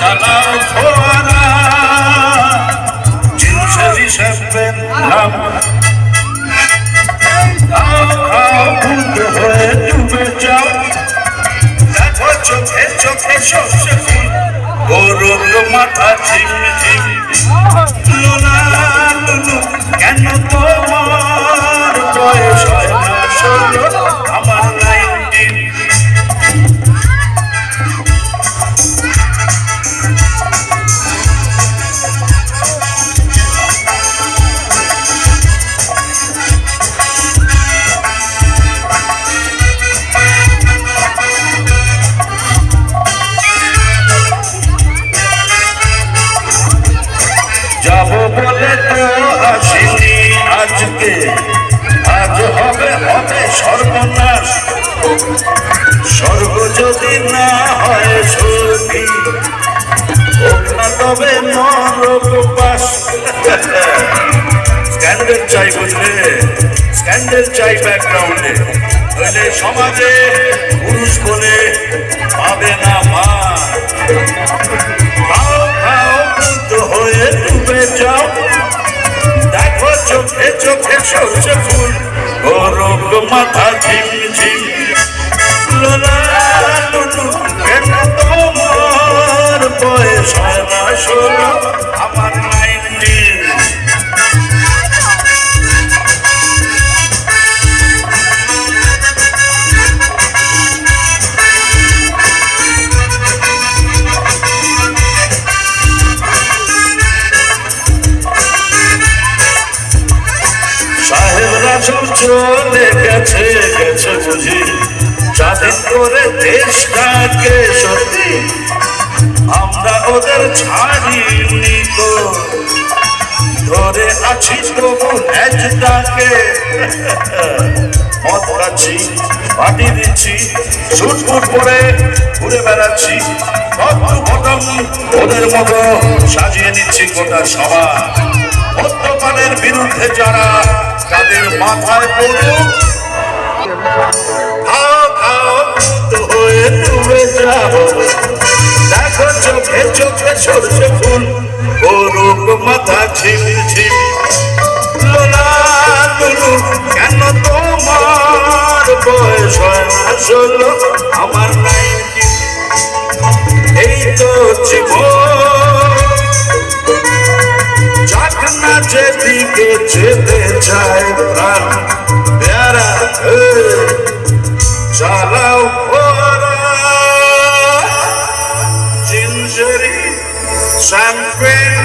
চালাও ফোয়ারা জিনিস হিসাবে নাম সর্বনাশ। স্বর্গ যদি না হয় সত্যি না তবে নরক বাস। স্ক্যান্ডেল চাই বুঝলে স্ক্যান্ডেল চাই ব্যাকগ্রাউন্ডে। নইলে সমাজে পুরুষ বলে পাবে না মা। খাও খাও মুক্ত হয়ে ডুবে যাও। দেখো চোখে চোখে সরষে ফুল। গরম মাথা ঝিম ঝিম। লোলা কেন তোমার বয়স করে আমরা ওদের ছাড়িনি তো। ধরে আছি তবু ন্যাজটাকে। মদ দিচ্ছি, সুটফুট পরে ঘুরে বেড়াচ্ছি। বটম ওদের মতো সাজিয়ে নিচ্ছি গোটা সভা মদ্যপানের বিরুদ্ধে যারা তাদের মাথায় পড়ুক গরুক মাথা ঝিম ঝিম কেন তোমার বয়স হয় না যেতে চায় প্রাণ প্যারা চালাও জিঞ্জারি শ্যাম্পে